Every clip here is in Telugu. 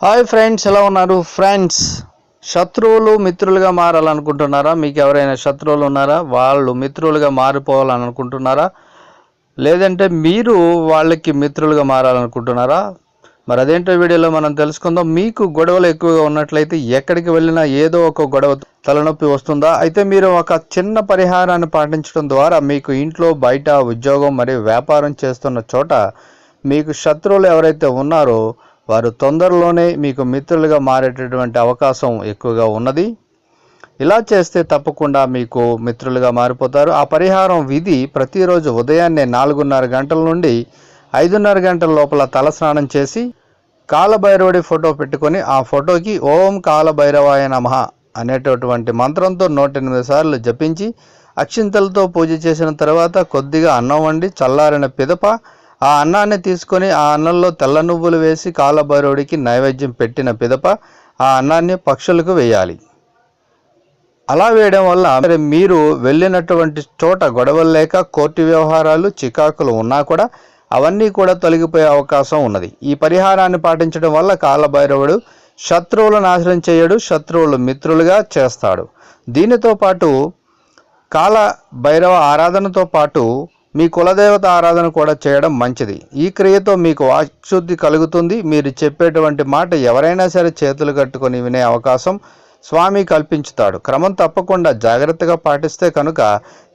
హాయ్ ఫ్రెండ్స్ ఎలా ఉన్నారు? ఫ్రెండ్స్ శత్రువులు మిత్రులుగా మారాలనుకుంటున్నారా? మీకు ఎవరైనా శత్రువులు ఉన్నారా? వాళ్ళు మిత్రులుగా మారిపోవాలని అనుకుంటున్నారా లేదంటే మీరు వాళ్ళకి మిత్రులుగా మారాలనుకుంటున్నారా? మరి అదేంటో వీడియోలో మనం తెలుసుకుందాం. మీకు గొడవలు ఎక్కువగా ఉన్నట్లయితే ఎక్కడికి వెళ్ళినా ఏదో ఒక గొడవ తలనొప్పి వస్తుందా? అయితే మీరు ఒక చిన్న పరిహారాన్ని పాటించడం ద్వారా మీకు ఇంట్లో బయట ఉద్యోగం మరియు వ్యాపారం చేస్తున్న చోట మీకు శత్రువులు ఎవరైతే ఉన్నారో వారు తొందరలోనే మీకు మిత్రులుగా మారేటటువంటి అవకాశం ఎక్కువగా ఉన్నది. ఇలా చేస్తే తప్పకుండా మీకు మిత్రులుగా మారిపోతారు. ఆ పరిహారం విధి ప్రతిరోజు ఉదయాన్నే నాలుగున్నర గంటల నుండి ఐదున్నర గంటల లోపల తలస్నానం చేసి కాలభైరవుడి ఫోటో పెట్టుకొని ఆ ఫోటోకి ఓం కాలభైరవాయ నమః అనేటటువంటి మంత్రంతో నూట ఎనిమిది సార్లు జపించి అక్షింతలతో పూజ చేసిన తర్వాత కొద్దిగా అన్నం వండి చల్లారిన పిదప ఆ అన్నాన్ని తీసుకొని ఆ అన్నంలో తెల్ల నువ్వులు వేసి కాలభైరవుడికి నైవేద్యం పెట్టిన పిదప ఆ అన్నాన్ని పక్షులకు వేయాలి. అలా వేయడం వల్ల మరి మీరు వెళ్ళినటువంటి చోట గొడవలు లేక కోర్టు వ్యవహారాలు చికాకులు ఉన్నా కూడా అవన్నీ కూడా తొలగిపోయే అవకాశం ఉన్నది. ఈ పరిహారాన్ని పాటించడం వల్ల కాలభైరవుడు శత్రువులు నాశనం చేయడు శత్రువులు మిత్రులుగా చేస్తాడు. దీనితో పాటు కాల భైరవ ఆరాధనతో పాటు మీ కులదేవత ఆరాధన కూడా చేయడం మంచిది. ఈ క్రియతో మీకు వాక్శుద్ధి కలుగుతుంది. మీరు చెప్పేటువంటి మాట ఎవరైనా సరే చేతులు కట్టుకొని వినే అవకాశం స్వామి కల్పించుతాడు. క్రమం తప్పకుండా జాగ్రత్తగా పాటిస్తే కనుక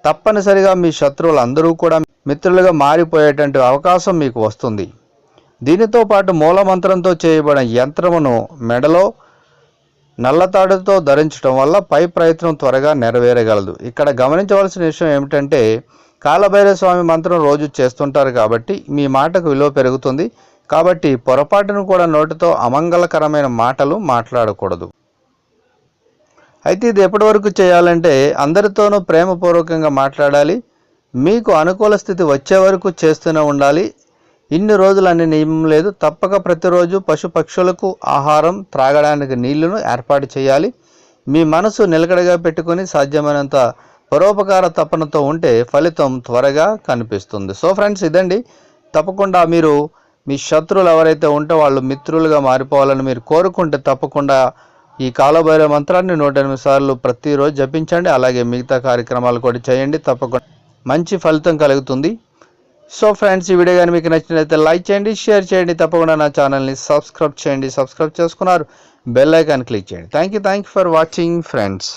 తప్పనిసరిగా మీ శత్రువులు అందరూ కూడా మిత్రులుగా మారిపోయేటువంటి అవకాశం మీకు వస్తుంది. దీనితో పాటు మూలమంత్రంతో చేయబడిన యంత్రమును మెడలో నల్లతాడుతో ధరించడం వల్ల పై ప్రయత్నం త్వరగా నెరవేరగలదు. ఇక్కడ గమనించవలసిన విషయం ఏమిటంటే కాలభైరవ స్వామి మంత్రం రోజు చేస్తుంటారు కాబట్టి మీ మాటకు విలువ పెరుగుతుంది. కాబట్టి పొరపాటును కూడా నోటితో అమంగళకరమైన మాటలు మాట్లాడకూడదు. అయితే ఇది ఎప్పటి వరకు చేయాలంటే అందరితోనూ ప్రేమపూర్వకంగా మాట్లాడాలి. మీకు అనుకూల స్థితి వచ్చే వరకు చేస్తూనే ఉండాలి. ఇన్ని రోజులు అనే నియమం లేదు. తప్పక ప్రతిరోజు పశుపక్షులకు ఆహారం త్రాగడానికి నీళ్ళను ఏర్పాటు చేయాలి. మీ మనసు నిలకడగా పెట్టుకొని సాధ్యమైనంత పరోపకార తపనతో ఉంటే ఫలితం త్వరగా కనిపిస్తుంది. సో ఫ్రెండ్స్ ఇదండి. తప్పకుండా మీరు మీ శత్రువులు ఎవరైతే ఉంటే వాళ్ళు మిత్రులుగా మారిపోవాలని మీరు కోరుకుంటే తప్పకుండా ఈ కాలభైరవ మంత్రాన్ని నూట ఎనిమిది సార్లు ప్రతిరోజు జపించండి. అలాగే మిగతా కార్యక్రమాలు కూడా చేయండి. తప్పకుండా మంచి ఫలితం కలుగుతుంది. సో ఫ్రెండ్స్ ఈ వీడియో కానీ మీకు నచ్చినట్లయితే లైక్ చేయండి షేర్ చేయండి తప్పకుండా నా ఛానల్ని సబ్స్క్రైబ్ చేయండి సబ్స్క్రైబ్ చేసుకున్నారు బెల్ ఐకాన్ క్లిక్ చేయండి. Thank you thank you for watching friends